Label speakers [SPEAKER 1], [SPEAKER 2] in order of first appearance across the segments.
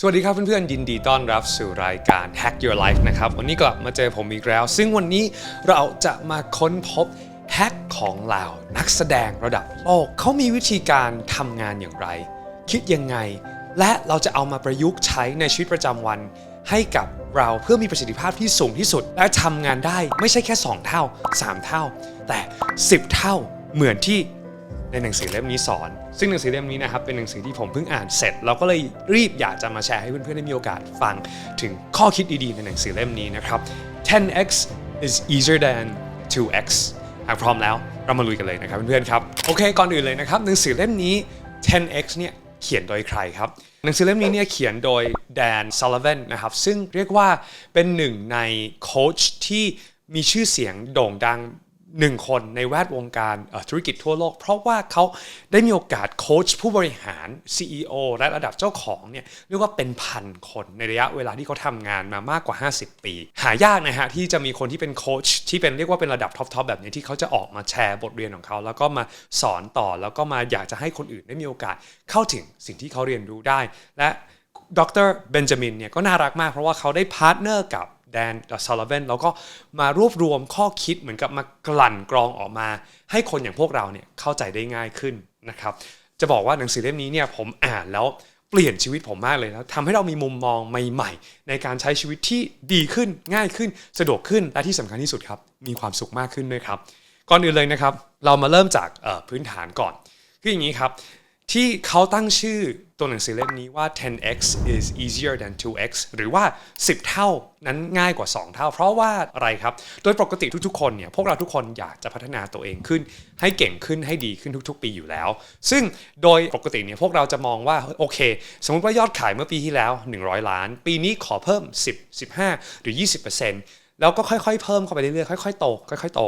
[SPEAKER 1] สวัสดีครับเพื่อนๆ ยินดีต้อนรับสู่รายการ Hack Your Life นะครับ วันนี้กลับมาเจอผมอีกแล้ว ซึ่งวันนี้เราจะมาค้นพบแฮกของเหล่านักแสดงระดับโลกเขามีวิธีการทำงานอย่างไร คิดยังไง และเราจะเอามาประยุกต์ใช้ในชีวิตประจำวัน ให้กับเราเพื่อมีประสิทธิภาพที่สูงที่สุด และทำงานได้ไม่ใช่แค่ 2 เท่า 3 เท่า แต่ 10 เท่าเหมือนที่ ในหนังสือเล่มนี้สอน ซึ่งหนังสือเล่มนี้นะครับเป็นหนังสือที่ผมเพิ่งอ่านเสร็จ เราก็เลยรีบอยากจะมาแชร์ให้เพื่อนๆได้มีโอกาสฟังถึงข้อคิดดีๆในหนังสือเล่มนี้นะครับ 10x is easier than 2x หากพร้อมแล้วเรามาลุยกันเลยนะครับเพื่อนๆครับโอเคก่อนอื่นเลยนะครับหนังสือเล่มนี้ 10x เนี่ยเขียนโดยใครครับ หนังสือเล่มนี้เนี่ยเขียนโดยแดนซัลลเวนนะครับซึ่งเรียกว่าเป็นหนึ่งในโค้ชที่มีชื่อเสียงโด่งดัง หนึ่งคนในแวดวงการธุรกิจทั่วโลก เพราะว่าเขาได้มีโอกาสโค้ชผู้บริหาร CEO และระดับเจ้าของเนี่ยเรียกว่าเป็นพันคนในระยะเวลาที่เขาทำงานมามากกว่า 50 ปี หายากนะฮะที่จะมีคนที่เป็นโค้ชที่เป็นเรียกว่าเป็นระดับท็อปๆแบบนี้ที่เขาจะออกมาแชร์บทเรียนของเขา แล้วก็มาสอนต่อแล้วก็มาอยากจะให้คนอื่นได้มีโอกาสเข้าถึงสิ่งที่เขาเรียนรู้ได้ และดรเบนจามินเนี่ยก็น่ารักมากเพราะว่าเขาได้พาร์ทเนอร์กับ แดนซาลเวนแล้วก็มารวบรวมข้อคิดเหมือนกับมากลั่นกรองออกมา ให้คนอย่างพวกเราเนี่ยเข้าใจได้ง่ายขึ้นนะครับ จะบอกว่าหนังสือเล่มนี้เนี่ยผมอ่านแล้วเปลี่ยนชีวิตผมมากเลยแล้วทำให้เรามีมุมมองใหม่ๆ ในการใช้ชีวิตที่ดีขึ้นง่ายขึ้น สะดวกขึ้นและที่สำคัญที่สุดครับ มีความสุขมากขึ้นด้วยครับ ก่อนอื่นเลยนะครับ เรามาเริ่มจากพื้นฐานก่อนคืออย่างนี้ครับ ที่เขาตั้งชื่อตัวหนังสือเล่มนี้ว่า 10x is easier than 2x หรือว่า 10 เท่านั้นง่ายกว่า 2 เท่า เพราะว่าอะไรครับ โดยปกติทุกๆ คนเนี่ย พวกเราทุกคนอยากจะพัฒนาตัวเองขึ้น ให้เก่งขึ้นให้ดีขึ้นทุกๆ ปีอยู่แล้ว ซึ่งโดยปกติเนี่ยพวกเราจะมองว่าโอเค สมมติว่ายอดขายเมื่อปีที่แล้ว 100 ล้าน ปีนี้ขอเพิ่ม 10 15 หรือ 20%แล้วก็ค่อยๆ เพิ่มเข้าไปเรื่อยๆ ค่อยๆ โต ค่อยๆ โต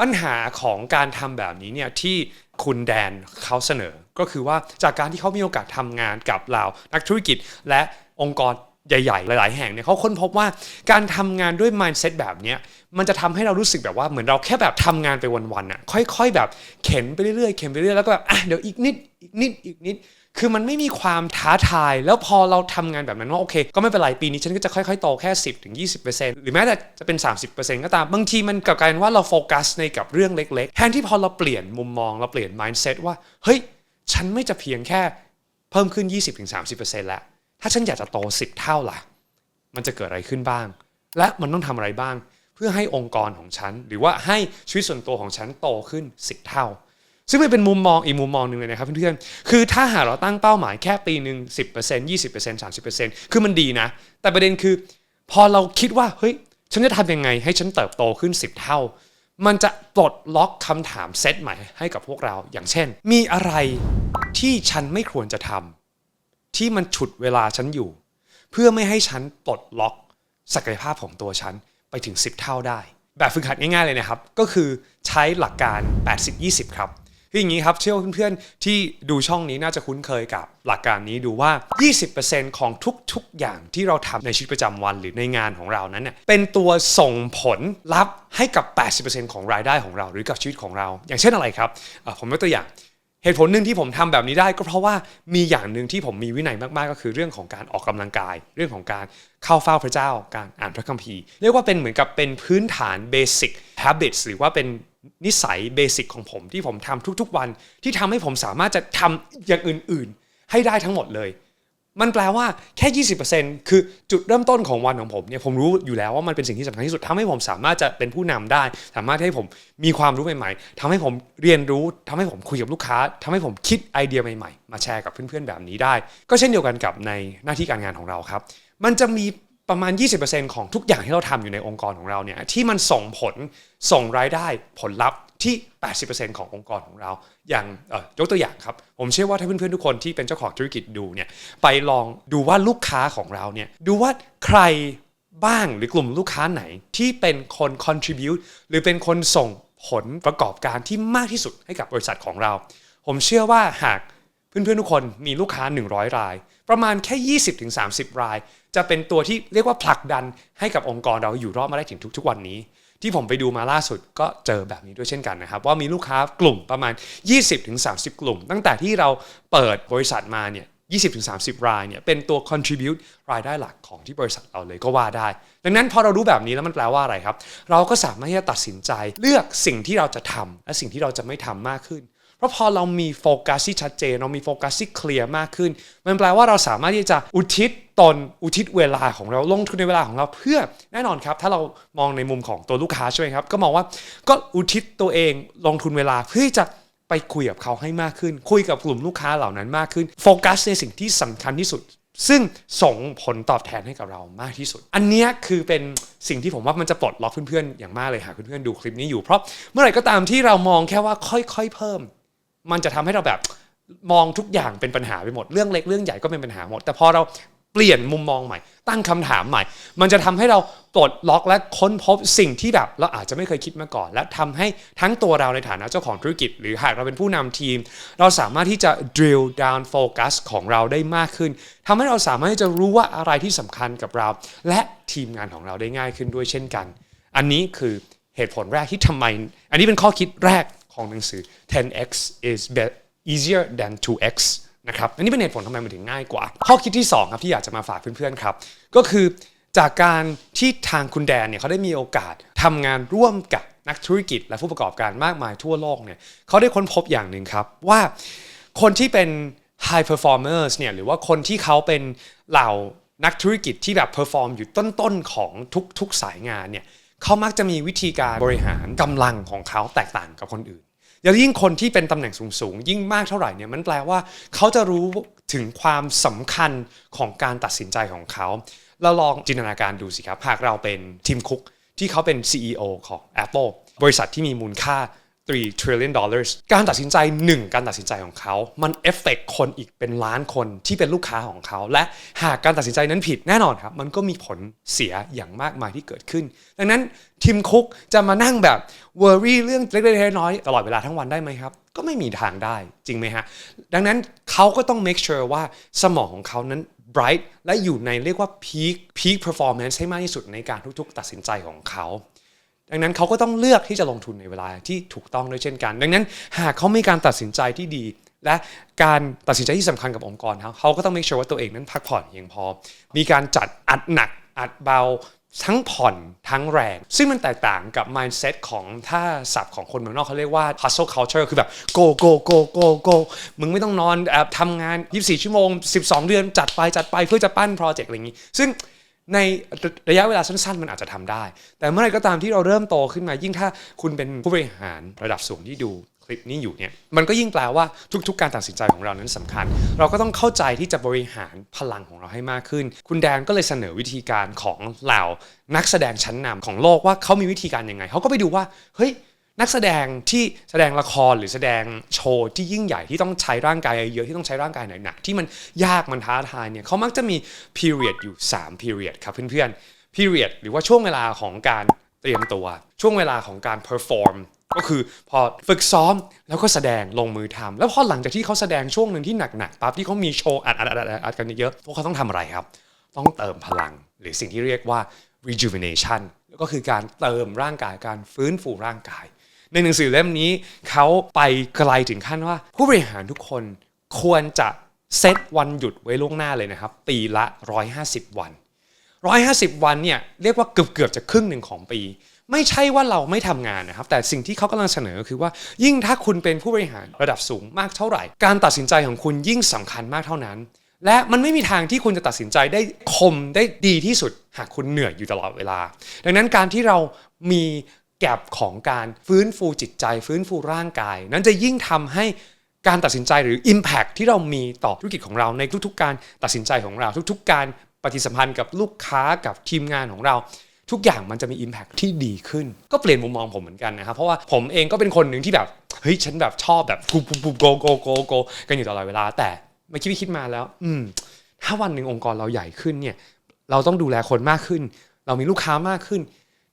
[SPEAKER 1] ปัญหาของการทำแบบนี้เนี่ยที่คุณแดนเขาเสนอ ก็คือว่าจากการที่เขามีโอกาสทำงานกับเหล่านักธุรกิจและองค์กรใหญ่ๆ หลาย ๆ แห่งเนี่ยเขาค้นพบว่าการทำงานด้วย mindset แบบเนี้ยมันจะทำให้เรารู้สึกแบบว่าเหมือนเราแค่แบบทำงานไปวันๆอะค่อย ๆ แบบเข็นไปเรื่อยๆเข็นไปเรื่อยๆแล้วก็แบบอะเดี๋ยวอีกนิดอีกนิดอีกนิด คือมันไม่มีความท้าทาย แล้วพอเราทำงานแบบนั้นว่าโอเค ก็ไม่เป็นไรปีนี้ฉันก็จะค่อยๆโตแค่ 10ถึง20%หรือแม้แต่จะเป็น 30%ก็ตาม บางทีมันกลับกลายเป็นว่าเราโฟกัสในกับเรื่องเล็กๆแทนที่พอเราเปลี่ยนมุมมองเราเปลี่ยน mindset ว่าเฮ้ยฉันไม่จะเพียงแค่เพิ่มขึ้น 20-30%แล้ว ถ้าฉันอยากจะโต 10 เท่าล่ะ มันจะเกิดอะไรขึ้นบ้าง และมันต้องทำอะไรบ้าง เพื่อให้องค์กรของฉัน หรือว่าให้ชีวิตส่วนตัวของฉันโตขึ้น 10 เท่า ซึ่งมันเป็นมุมมองอีกมุมมองหนึ่งเลยนะครับเพื่อนๆ คือถ้าหาเราตั้งเป้าหมายแค่ปีหนึ่ง10% 20% 30%คือมันดีนะ แต่ประเด็นคือ พอเราคิดว่าเฮ้ยฉันจะทำยังไงให้ฉันเติบโตขึ้น 10 เท่า มันจะปลดล็อกคำถามเซตใหม่ให้กับพวกเรา อย่างเช่น มีอะไรที่ฉันไม่ควรจะทำที่มันฉุดเวลาฉันอยู่ เพื่อไม่ให้ฉันปลดล็อกศักยภาพของตัวฉันไปถึง 10 เท่าได้ แบบฝึกหัดง่ายๆเลยนะครับ ก็คือใช้หลักการ 80-20 ครับ คืออย่างนี้ครับ เชื่อว่าเพื่อนๆ ที่ดูช่องนี้น่าจะคุ้นเคยกับหลักการนี้ดูว่า 20%ของทุกๆ อย่างที่เราทำในชีวิตประจำวันหรือในงานของเรานั้นเนี่ยเป็นตัวส่งผลลัพธ์ให้กับ 80%ของรายได้ของเรา หรือกับชีวิตของเรา อย่างเช่นอะไรครับ ผมยกตัวอย่างเหตุผลหนึ่งที่ผมทำแบบนี้ได้ก็เพราะว่ามีอย่างหนึ่งที่ผมมีวินัยมากๆ ก็คือเรื่องของการออกกำลังกาย เรื่องของการเข้าเฝ้าพระเจ้า การอ่านพระคัมภีร์ เรียกว่าเป็นเหมือนกับเป็นพื้นฐาน basic habits หรือว่าเป็น นิสัยเบสิกของผมที่ผมทำทุกๆวัน ที่ทำให้ผมสามารถจะทำอย่างอื่นๆ ให้ได้ทั้งหมดเลย มันแปลว่าแค่ 20%คือจุดเริ่มต้นของวันของผมเนี่ยผมรู้อยู่แล้วว่ามันเป็นสิ่งที่สำคัญที่สุดทำให้ผมสามารถจะเป็นผู้นำได้ สามารถให้ผมมีความรู้ใหม่ๆทำให้ผมเรียนรู้ทำให้ผมคุยกับลูกค้าทำให้ผมคิดไอเดียใหม่ๆ มาแชร์กับเพื่อนๆแบบนี้ได้ ก็เช่นเดียวกันกับในหน้าที่การงานของเราครับ มันจะมี ประมาณ 20%ของทุกอย่างที่เราทำอยู่ในองค์กรของเราเนี่ยที่มันส่งผลส่งรายได้ผลลัพธ์ที่ 80%ขององค์กรของเรา อย่างยกตัวอย่างครับ ผมเชื่อว่าถ้าเพื่อนๆทุกคนที่เป็นเจ้าของธุรกิจดูเนี่ยไปลองดูว่าลูกค้าของเราเนี่ยดูว่าใครบ้างหรือกลุ่มลูกค้าไหนที่เป็นคน contribute หรือเป็นคนส่งผลประกอบการที่มากที่สุดให้กับบริษัทของเรา ผมเชื่อว่าหากเพื่อนๆทุกคนมีลูกค้า 100 ราย ประมาณแค่ 20-30 ราย จะเป็นตัวที่เรียกว่าผลักดันให้กับองค์กรเราอยู่รอดมาได้ถึงทุก ๆ วันนี้ ที่ผมไปดูมาล่าสุดก็เจอแบบนี้ด้วยเช่นกันนะครับ ว่ามีลูกค้ากลุ่มประมาณ 20-30 กลุ่ม ตั้งแต่ที่เราเปิดบริษัทมาเนี่ย20-30 รายเนี่ยเป็นตัว contribute รายได้หลักของที่บริษัทเราเลยก็ว่าได้ ดังนั้นพอเรารู้แบบนี้แล้วมันแปลว่าอะไรครับ เราก็สามารถที่จะตัดสินใจเลือกสิ่งที่เราจะทำและสิ่งที่เราจะไม่ทำมากขึ้น เพราะพอเรามีโฟกัสที่ชัดเจน เรามีโฟกัสที่เคลียร์มากขึ้น มันแปลว่าเราสามารถที่จะอุทิศตนอุทิศเวลาของเราลงทุนในเวลาของเราเพื่อแน่นอนครับ ถ้าเรามองในมุมของตัวลูกค้าใช่ไหมครับ ก็มองว่าก็อุทิศตัวเองลงทุนเวลาเพื่อจะไปคุยกับเขาให้มากขึ้น คุยกับกลุ่มลูกค้าเหล่านั้นมากขึ้น โฟกัสในสิ่งที่สำคัญที่สุด ซึ่งส่งผลตอบแทนให้กับเรามากที่สุด อันนี้คือเป็นสิ่งที่ผมว่ามันจะปลดล็อกเพื่อนๆอย่างมากเลยหากเพื่อนๆดูคลิปนี้อยู่เพราะเมื่อไหร่ก็ตามที่เรามองแค่ว่าค่อย ๆ เพิ่ม มันจะทำให้เราแบบมองทุกอย่างเป็นปัญหาไปหมด เรื่องเล็กเรื่องใหญ่ก็เป็นปัญหาหมด แต่พอเราเปลี่ยนมุมมองใหม่ ตั้งคำถามใหม่ มันจะทำให้เราปลดล็อกและค้นพบสิ่งที่แบบ เราอาจจะไม่เคยคิดมาก่อน และทำให้ทั้งตัวเราในฐานะเจ้าของธุรกิจ หรือหากเราเป็นผู้นำทีม เราสามารถที่จะ drill down focus ของเราได้มากขึ้นทำให้เราสามารถที่จะรู้ว่าอะไรที่สำคัญกับเรา และทีมงานของเราได้ง่ายขึ้นด้วยเช่นกัน อันนี้คือเหตุผลแรกที่ทำไม อันนี้เป็นข้อคิดแรก ของหนังสือ 10x is be- easier than 2x นะครับอันนี้เป็นเหตุผลทำไมมันถึงง่ายกว่า ข้อคิดที่ 2 ครับที่อยากจะมาฝากเพื่อนๆครับ ก็คือจากการที่ทางคุณแดนเนี่ยเขาได้มีโอกาสทำงานร่วมกับนักธุรกิจ และผู้ประกอบการมากมายทั่วโลกเนี่ยเขาได้ค้นพบอย่างหนึ่งครับว่าคนที่เป็น high performers เนี่ยหรือว่าคนที่เขาเป็นเหล่านักธุรกิจที่แบบ perform อยู่ต้นๆของทุกๆสายงานเนี่ย เขามักจะมีวิธีการบริหารกำลังของเขาแตกต่างกับคนอื่นแล้วยิ่งคนที่เป็นตำแหน่งสูงๆ ยิ่งมากเท่าไหร่เนี่ยมันแปลว่าเขาจะรู้ถึงความสำคัญของการตัดสินใจของเขาเราลองจินตนาการดูสิครับ หากเราเป็นทีมคุกที่เขาเป็น CEO ของ Apple บริษัทที่มีมูลค่า 3 trillion dollars การตัดสินใจหนึ่งการตัดสินใจของเขา มันเอฟเฟกคนอีกเป็นล้านคนที่เป็นลูกค้าของเขา และหากการตัดสินใจนั้นผิดแน่นอนครับ มันก็มีผลเสียอย่างมากมายที่เกิดขึ้น ดังนั้นทีมคุกจะมานั่งแบบ worry เรื่องเล็กๆน้อยๆตลอดเวลาทั้งวันได้ไหมครับ ก็ไม่มีทางได้จริงไหมฮะ ดังนั้นเขาก็ต้อง make sure ว่าสมองของเขานั้น bright และอยู่ในเรียกว่า peak peak performance ให้มากที่สุดในการทุกๆ ตัดสินใจของเขา ดังนั้นเขาก็ต้องเลือกที่จะลงทุนในเวลาที่ถูกต้องด้วยเช่นกัน ดังนั้นหากเขามีการตัดสินใจที่ดี และการตัดสินใจที่สำคัญกับองค์กรเขาเขาก็ต้อง make sure ว่าตัวเองนั้นพักผ่อนเพียงพอ มีการจัดอัดหนักอัดเบาทั้งผ่อนทั้งแรง ซึ่งมันแตกต่างกับ mindset ของถ้าศัพท์ของคนเมืองนอกเขาเรียกว่า hustle culture คือแบบ go go go go go มึงไม่ต้องนอนแอบทำงาน 24 ชั่วโมง 12 เดือนจัดไปจัดไปเพื่อจะปั้นโปรเจกต์อะไรอย่างนี้ ซึ่ง ในระยะเวลาสั้นๆ มันอาจจะทำได้ แต่เมื่อไรก็ตามที่เราเริ่มโตขึ้นมา ยิ่งถ้าคุณเป็นผู้บริหารระดับสูงที่ดูคลิปนี้อยู่เนี่ย มันก็ยิ่งแปลว่าทุกๆ การตัดสินใจของเรานั้นสำคัญ เราก็ต้องเข้าใจที่จะบริหารพลังของเราให้มากขึ้น คุณแดนก็เลยเสนอวิธีการของเหล่านักแสดงชั้นนำของโลกว่าเขามีวิธีการยังไง เขาก็ไปดูว่า เฮ้ย นักแสดงที่แสดงละครหรือแสดงโชว์ที่ยิ่งใหญ่ที่ต้องใช้ร่างกายเยอะที่ต้องใช้ร่างกายหนักๆที่มันยากมันท้าทายเนี่ยเขามักจะมี period อยู่ 3 period ครับเพื่อนๆ period หรือว่าช่วงเวลาของการเตรียมตัว ช่วงเวลาของการ perform ก็คือพอฝึกซ้อมแล้วก็แสดงลงมือทำแล้วพอหลังจากที่เขาแสดงช่วงหนึ่งที่หนักๆปั๊บที่เขามีโชว์อัดอัดอัดอัดกันเยอะพวกเขาต้องทำอะไรครับ ต้องเติมพลัง หรือสิ่งที่เรียกว่า rejuvenation ก็คือการเติมร่างกายการฟื้นฟูร่างกาย ในหนังสือเล่มนี้เขาไปไกลถึงขั้นว่า ผู้บริหารทุกคนควรจะเซตวันหยุดไว้ล่วงหน้าเลยนะครับ ปีละ 150 วัน 150 วันเนี่ยเรียกว่าเกือบเกือบจะครึ่งหนึ่งของปี ไม่ใช่ว่าเราไม่ทำงานนะครับ แต่สิ่งที่เขากำลังเสนอคือว่า ยิ่งถ้าคุณเป็นผู้บริหารระดับสูงมากเท่าไหร่ การตัดสินใจของคุณยิ่งสำคัญมากเท่านั้น และมันไม่มีทางที่คุณจะตัดสินใจได้คมได้ดีที่สุด หากคุณเหนื่อยอยู่ตลอดเวลา ดังนั้นการที่เรามี แกลบของการฟื้นฟูจิตใจ ฟื้นฟูร่างกาย นั้นจะยิ่งทำให้การตัดสินใจหรือ Impact ที่เรามีต่อธุรกิจของเราในทุก ๆ การตัดสินใจของเรา ทุก ๆ การปฏิสัมพันธ์กับลูกค้ากับทีมงานของเรา ทุกอย่างมันจะมี Impact ที่ดีขึ้น ก็เปลี่ยนมุมมองผมเหมือนกันนะครับเพราะว่าผมเองก็เป็นคนหนึ่งที่แบบเฮ้ยฉันแบบชอบแบบปุ๊บปุ๊บปุ๊บโกโกโกโกกันอยู่ตลอดเวลา แต่ไม่คิดไปคิดมาแล้ว อืม ถ้าวันหนึ่งองค์กรเราใหญ่ขึ้นเนี่ย เราต้องดูแลคนมากขึ้น เรามีลูกค้ามากขึ้น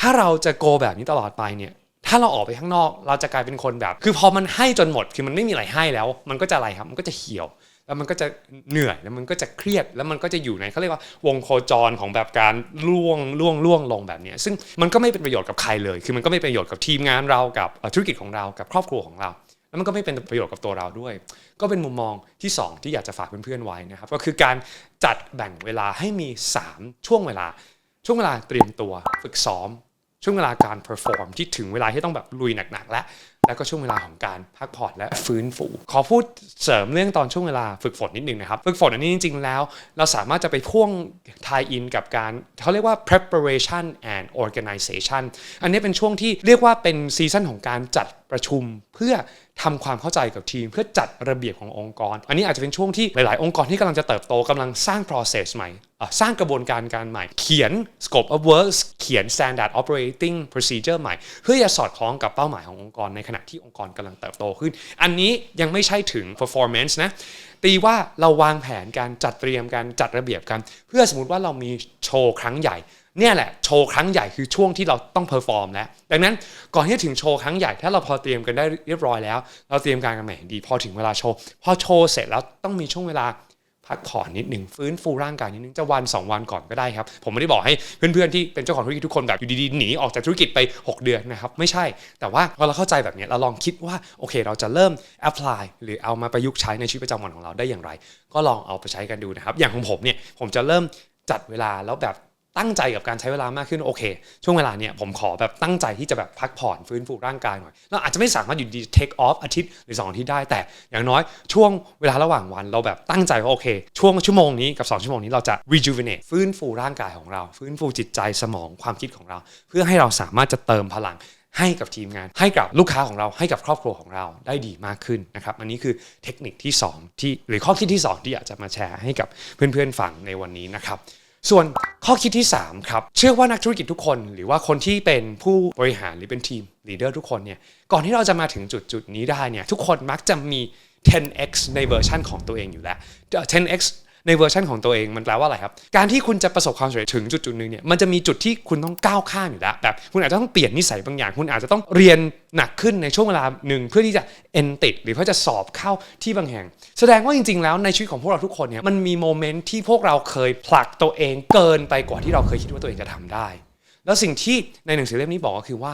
[SPEAKER 1] ถ้าเราจะโกแบบนี้ตลอดไปเนี่ย ถ้าเราออกไปข้างนอก เราจะกลายเป็นคนแบบ คือพอมันให้จนหมด คือมันไม่มีอะไรให้แล้ว มันก็จะอะไรครับ มันก็จะเหี่ยว แล้วมันก็จะเหนื่อย แล้วมันก็จะเครียด แล้วมันก็จะอยู่ในเขาเรียกว่าวงโคจรของแบบการล่วงล่วงล่วงลงแบบนี้ ซึ่งมันก็ไม่เป็นประโยชน์กับใครเลย คือมันก็ไม่เป็นประโยชน์กับทีมงานเรา กับธุรกิจของเรา กับครอบครัวของเราแล้วมันก็ไม่เป็นประโยชน์กับตัวเราด้วย ก็เป็นมุมมองที่ 2 ที่อยากจะฝากเพื่อนๆไว้นะครับ ก็คือการจัดแบ่งเวลาให้มี 3 ช่วงเวลา ช่วงเวลาเตรียมตัว ฝึกซ้อม ช่วงเวลาการเพอร์ฟอร์มที่ถึงเวลาที่ต้องแบบลุยหนักๆแล้ว แล้วก็ช่วงเวลาของการพักผ่อนและฟื้นฟู ขอพูดเสริมเรื่องตอนช่วงเวลาฝึกฝนนิดนึงนะครับ ฝึกฝนอันนี้จริงๆแล้ว เราสามารถจะไปพ่วงทายอินกับการเขาเรียกว่า preparation and organization อันนี้เป็นช่วงที่เรียกว่าเป็นซีซั่นของการจัดประชุมเพื่อทำความเข้าใจกับทีม เพื่อจัดระเบียบขององค์กร อันนี้อาจจะเป็นช่วงที่หลาย ๆ องค์กรที่กำลังจะเติบโตกำลังสร้าง process ใหม่ สร้างกระบวนการการใหม่ เขียน scope of works เขียน standard operating procedure ใหม่ เพื่อจะสอดคล้องกับเป้าหมายขององค์กรในขณะที่องค์กรกำลังเติบโตขึ้น อันนี้ยังไม่ใช่ถึง performance นะ ตีว่าเราวางแผนการจัดเตรียมการจัดระเบียบกัน เพื่อสมมติว่าเรามีโชว์ครั้งใหญ่เนี่ยแหละโชว์ครั้งใหญ่คือช่วงที่เราต้องเพอร์ฟอร์มแล้วดังนั้นก่อนที่จะถึงโชว์ครั้งใหญ่ถ้าเราพอเตรียมกันได้เรียบร้อยแล้ว เราเตรียมการกันมาอย่งดี พอถึงเวลาโชว์ พอโชว์เสร็จแล้วต้องมีช่วงเวลา พักผ่อนนิดหนึ่งฟื้นฟูร่างกายนิดนึงจะวัน 2 วันก่อนก็ได้ครับ ผมไม่ได้บอกให้เพื่อนๆที่เป็นเจ้าของธุรกิจทุกคนแบบอยู่ดีๆหนีออกจากธุรกิจไป 6 เดือนนะครับ ไม่ใช่ แต่ว่าพอเราเข้าใจแบบนี้เราลองคิดว่าโอเค เราจะเริ่ม apply หรือเอามาประยุกต์ใช้ในชีวิตประจำวันของเราได้อย่างไร ก็ลองเอาไปใช้กันดูนะครับ อย่างของผมเนี่ยผมจะเริ่มจัดเวลาแล้วแบบ ตั้งใจกับการใช้เวลามากขึ้นโอเค ช่วงเวลาเนี่ยผมขอแบบตั้งใจที่จะแบบพักผ่อนฟื้นฟูร่างกายหน่อยเราอาจจะไม่สามารถอยู่ดี take off อาทิตย์หรือ2อาทิตย์ได้แต่ อย่างน้อยช่วงเวลาระหว่างวันเราแบบตั้งใจว่าโอเค ช่วงชั่วโมงนี้กับ 2 ชั่วโมงนี้เราจะ rejuvenate ฟื้นฟูร่างกายของเรา ฟื้นฟูจิตใจสมองความคิดของเรา เพื่อให้เราสามารถจะเติมพลังให้กับทีมงาน ให้กับลูกค้าของเราให้กับครอบครัวของเราได้ดีมากขึ้นนะครับอันนี้คือเทคนิคที่สองที่หรือข้อคิดที่สองที่อยากจะมาแชร์ให้กับเพื่อนๆฟังในวันนี้นะครับ ส่วนข้อคิดที่ 3 ครับ เชื่อว่านักธุรกิจทุกคน หรือว่าคนที่เป็นผู้บริหารหรือเป็นทีมลีดเดอร์ทุกคนเนี่ยก่อนที่เราจะมาถึงจุดจุดนี้ได้เนี่ยทุกคนมักจะมี 10x ในเวอร์ชันของตัวเองอยู่แล้ว 10x ในเวอร์ชันของตัวเองมันแปลว่าอะไรครับ การที่คุณจะประสบความสำเร็จถึงจุดจุดหนึ่งเนี่ยมันจะมีจุดที่คุณต้องก้าวข้ามอยู่แล้วแบบคุณอาจจะต้องเปลี่ยนนิสัยบางอย่าง คุณอาจจะต้องเรียนหนักขึ้นในช่วงเวลาหนึ่งเพื่อที่จะเอนติดหรือเพื่อจะสอบเข้าที่บางแห่ง แสดงว่าจริง ๆ แล้วในชีวิตของพวกเราทุกคนเนี่ยมันมีโมเมนต์ที่พวกเราเคยผลักตัวเองเกินไปกว่าที่เราเคยคิดว่าตัวเองจะทำได้ แล้วสิ่งที่ในหนังสือเล่มนี้บอกก็คือว่า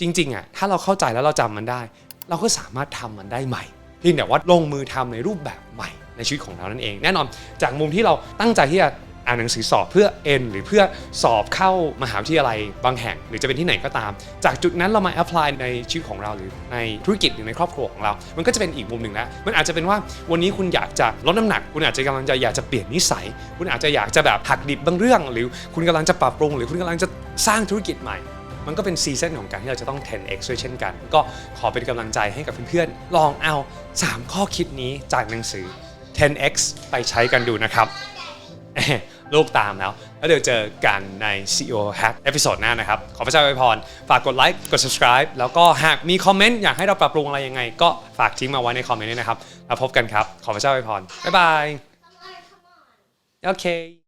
[SPEAKER 1] จริงๆอะถ้าเราเข้าใจแล้วเราจำมันได้ เราก็สามารถทำมันได้ใหม่เพียงแต่ว่าลงมือทำในรูปแบบใหม่ ในชีวิตของเรานั่นเอง แน่นอนจากมุมที่เราตั้งใจที่จะอ่านหนังสือสอบเพื่อเอ็นหรือเพื่อสอบเข้ามหาวิทยาลัยบางแห่ง หรือจะเป็นที่ไหนก็ตาม จากจุดนั้นเรามาแอพพลายในชีวิตของเราหรือในธุรกิจหรือในครอบครัวของเรา มันก็จะเป็นอีกมุมหนึ่งแล้วมันอาจจะเป็นว่าวันนี้คุณอยากจะลดน้ำหนัก คุณอาจจะกำลังจะอยากจะเปลี่ยนนิสัย คุณอาจจะอยากจะแบบหักดิบบางเรื่อง หรือคุณกำลังจะปรับปรุง หรือคุณกำลังจะสร้างธุรกิจใหม่ มันก็เป็นซีซันของการที่เราจะต้อง 10x ด้วยเช่นกัน ก็ขอเป็นกำลังใจให้กับเพื่อนๆลองเอา 3 ข้อคิดนี้จากหนังสือ 10x ไปใช้กันดูนะครับลูกตามแล้ว แล้วเดี๋ยวเจอกันใน CEO Hack เอพิโซดหน้านะครับ ขอพระเจ้าอวยพร ฝากกดไลค์ กด subscribe แล้วก็หากมีคอมเมนต์อยากให้เราปรับปรุงอะไรยังไง ก็ฝากทิ้งมาไว้ในคอมเมนต์ด้วยนะครับ แล้วพบกันครับ ขอพระเจ้าอวยพร บ๊ายบาย โอเค